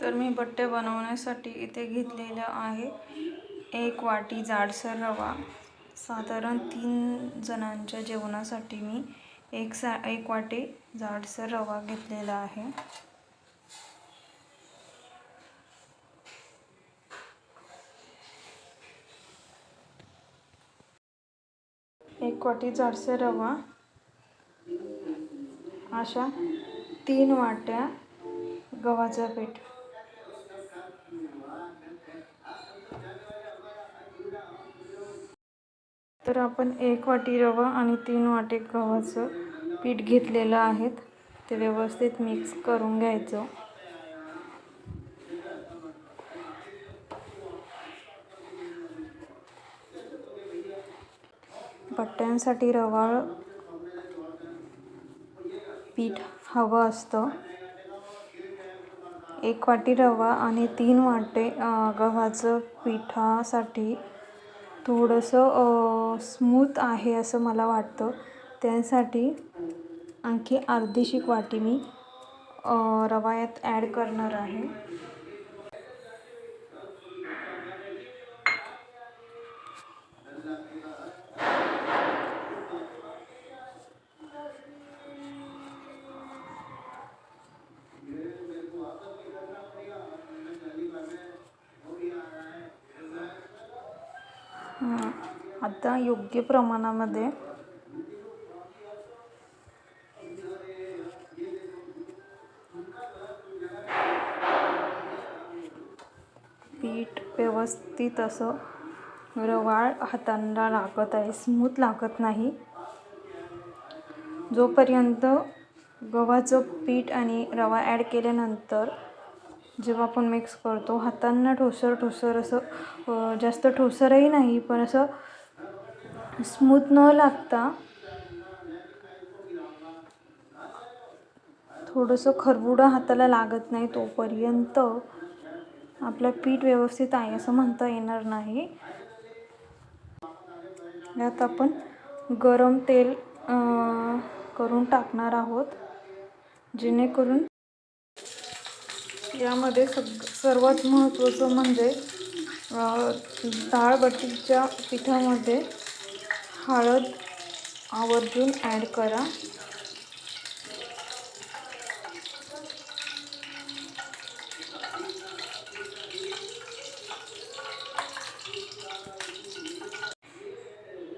तर मी बट्टे बनवण्यासाठी इथे घेतलेलं आहे एक वाटी जाडसर रवा. साधारण तीन जणांच्या जेवणासाठी मी एक सा एक वाटी जाडसर रवा घेतलेला आहे. एक वाटी जाडसर रवा. अशा तीन वाट्या गव्हाचं पीठ. तर आपण एक वाटी रवा आणि तीन वाटे गव्हाचं पीठ घेतलेलं आहेत. ते व्यवस्थित मिक्स करून घ्यायचं. बट्ट्यांसाठी रवाळ पीठ हवं असतं. एक वाटी रवा आणि तीन वाटे गव्हाचं पिठासाठी थोडंसं स्मूथ आहे असं मला वाटतं. त्यासाठी आणखी अर्धीशी वाटी मी अं, रवा यात ॲड करणार आहे. आता योग्य प्रमाणामध्ये. पीठ व्यवस्थित असं रवाळ हातांना लागत आहे. स्मूथ लागत नाही. जोपर्यंत गव्हाचं पीठ आणि रवा ॲड केल्यानंतर जेव्हा आपण मिक्स करतो हातांना ठोसर ठोसर असं जास्त ठोसरही नाही पण असं स्मूथ न लागता थोडंसं खरबुडं हाताला लागत नाही तोपर्यंत आपलं पीठ व्यवस्थित आहे असं म्हणता येणार नाही. यात आपण गरम तेल करून टाकणार आहोत जेणेकरून यामध्ये सग सर्वात महत्त्वाचं म्हणजे डाळ डाळबट्टीच्या पिठामध्ये हळद आवर्जून ॲड करा.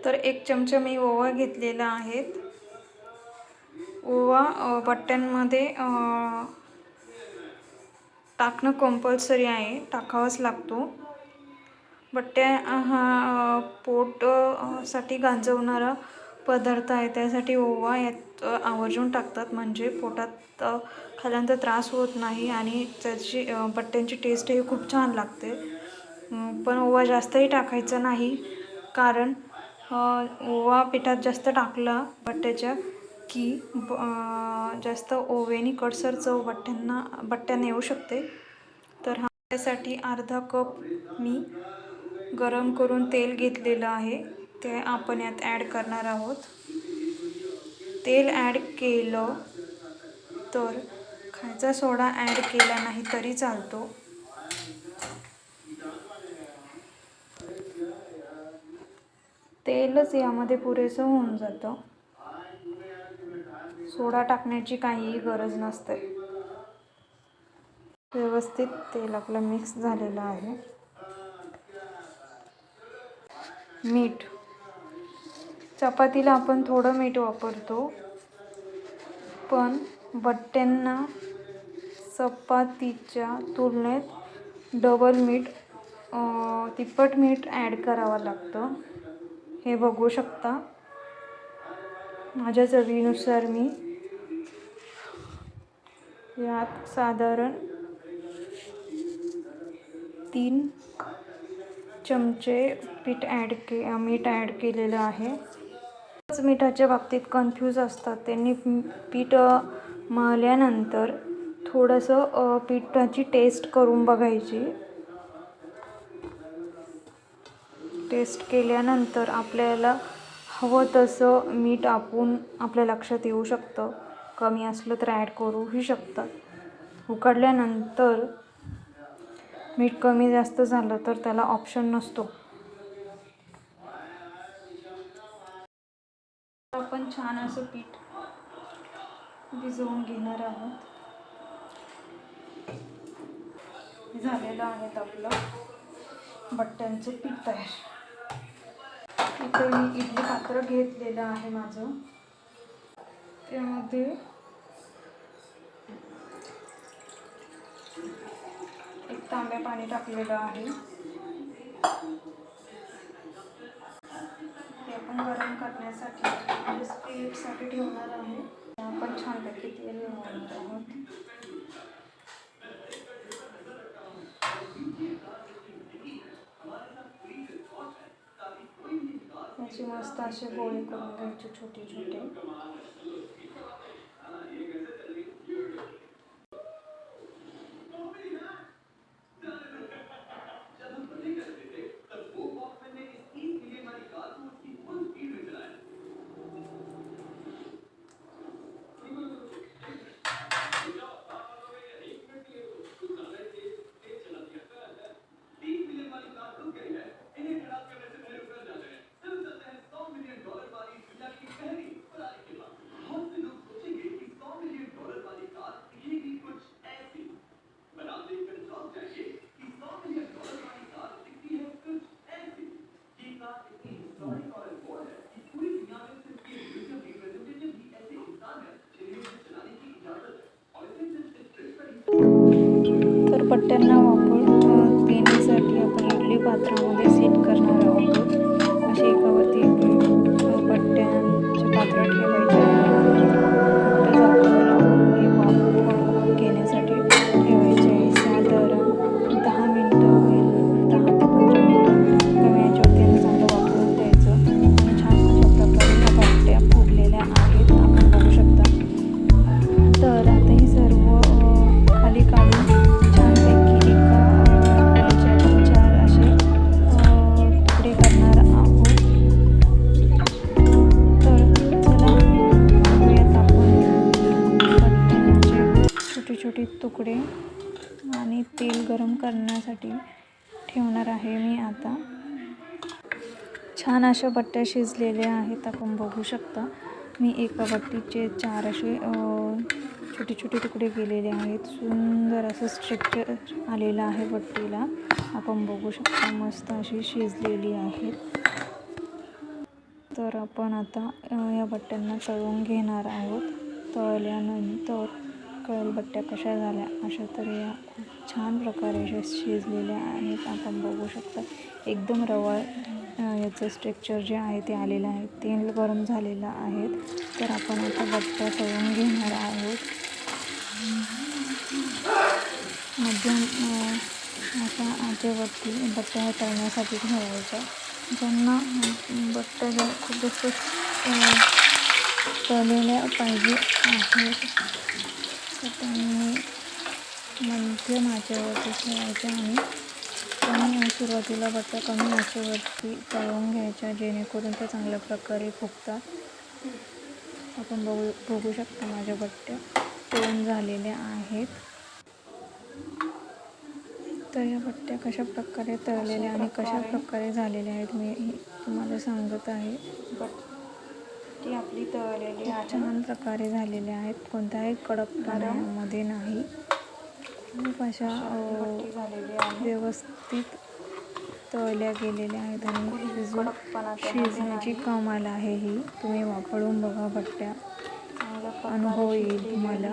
तर एक चमचा मी ओवा घेतलेला आहेत ओवा बट्ट्यांमध्ये टाकणं कंपल्सरी आहे टाकावाच लागतो. बट्ट्या हा पोटसाठी गांजवणारा पदार्थ आहे त्यासाठी ओवा यात आवर्जून टाकतात. म्हणजे पोटात खाल्यानंतर त्रास होत नाही आणि त्याची बट्ट्यांची टेस्टही खूप छान लागते. पण ओवा जास्तही टाकायचा नाही. कारण ओवा पिठात जास्त टाकला बट्ट्याच्या की ब जास्त ओवेनी कडसर चव बट्ट्यांना बट्ट्यांना येऊ शकते. तर हा त्यासाठी अर्धा कप मी गरम करून तेल घेतलेलं आहे. ते आपण यात ॲड करणार आहोत. तेल ॲड केलं तर खायचा सोडा ॲड केला नाही तरी चालतो. तेलच यामध्ये पुरेसं होऊन जातं. सोडा टाकण्याची काहीही गरज नसते. व्यवस्थित तेल आपलं मिक्स झालेलं आहे. मीठ. चपातीला आपण थोडं मीठ वापरतो. पण बट्ट्यांना चपातीच्या तुलनेत डबल मीठ तिप्पट मीठ ॲड करावं लागतं. हे बघू शकता. माझ्या चवीनुसार मी यात साधारण तीन चमचे पीठ ॲड के मीठ ॲड केलेलं आहे. मिठाच्या बाबतीत कन्फ्यूज असतात त्यांनी पीठ मळल्यानंतर थोडंसं पिठाची टेस्ट करून बघायची. टेस्ट केल्यानंतर आपल्याला हवं तसं मीठ आपण आपल्या लक्षात येऊ शकतं. कमी असलं तर ॲड करूही शकतात. उकडल्यानंतर मीठ कमी जास्त झालं तर त्याला ऑप्शन नसतो. आपण छान असं पीठ भिजवून घेणार आहोत. झालेलं आहे आपलं बट्ट्यांचं पीठ तयार. इथे मी इडली पात्र घेतलेलं माझं. त्यामध्ये एक गरम करण्यासाठी म्हणजे स्पीडसाठी ठेवणार आहे. तेल आहोत. मस्त असे गोळे करून घ्यायचे छोटे छोटे तर पट्ट्यांना वापर देण्यासाठी आपण इडली पात्रामध्ये करण्यासाठी ठेवणार आहे मी आता. छान अशा बट्ट्या शिजलेल्या आहेत आपण बघू शकता. मी एका बट्टीचे चार असे छोटे छोटे तुकडे केलेले आहेत. सुंदर असं स्ट्रक्चर आलेलं आहे बट्टीला. आपण बघू शकता मस्त अशी शिजलेली आहेत तर आपण आता या बट्ट्यांना तळून घेणार आहोत. तळल्यानंतर कळेल बट्ट्या कशा झाल्या? अशा तर या खूप छान प्रकारे अशा शिजलेल्या आहेत. आपण बघू शकता एकदम रवा याचं स्ट्रक्चर जे आहे ते आलेलं आहे. तेल गरम झालेलं आहे. तर आपण आता बट्ट्या तळून घेणार आहोत. मध्यम आता अशा आचेवरती बट्ट्या तळण्यासाठी ठेवायच्या. ज्यांना बट्ट्या खूप जास्त तळलेल्या पाहिजे आहेत तर त्यांनी मध्यम आचेवरती ठेवायच्या आणि कमी सुरुवातीला बट्ट्या कमी आचेवरती तळून घ्यायच्या जेणेकरून ते चांगल्या प्रकारे फुगतात. आपण बघू बघू शकता माझ्या बट्ट्या तळून झालेल्या आहेत. तर या बट्ट्या कशा प्रकारे तळलेल्या आणि कशा प्रकारे झालेल्या आहेत मी हे तुम्हाला सांगत आहे. ती आपली तळलेली छान प्रकारे झालेल्या आहेत. कोणत्याही कडकपणामध्ये नाही. खूप अशा अ, व्यवस्थित तळल्या गेलेल्या आहेत आणि शिजण्याची कमाल आहे ही. तुम्ही वापरून बघा बट्ट्या. अनुभव येईल तुम्हाला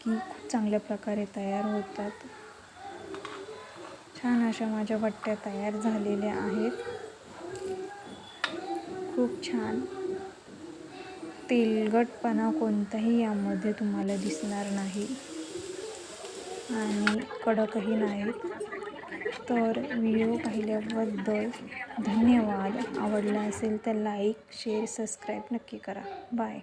की खूप चांगल्या प्रकारे तयार होतात. छान अशा माझ्या बट्ट्या तयार झालेल्या आहेत. खूप छान. तेलगटपणा कोणताही यामध्ये तुम्हाला दिसणार नाही आणि कडकही नाहीत. तर व्हिडिओ पाहिल्याबद्दल धन्यवाद. आवडला असेल तर लाईक शेअर सबस्क्राईब नक्की करा. बाय.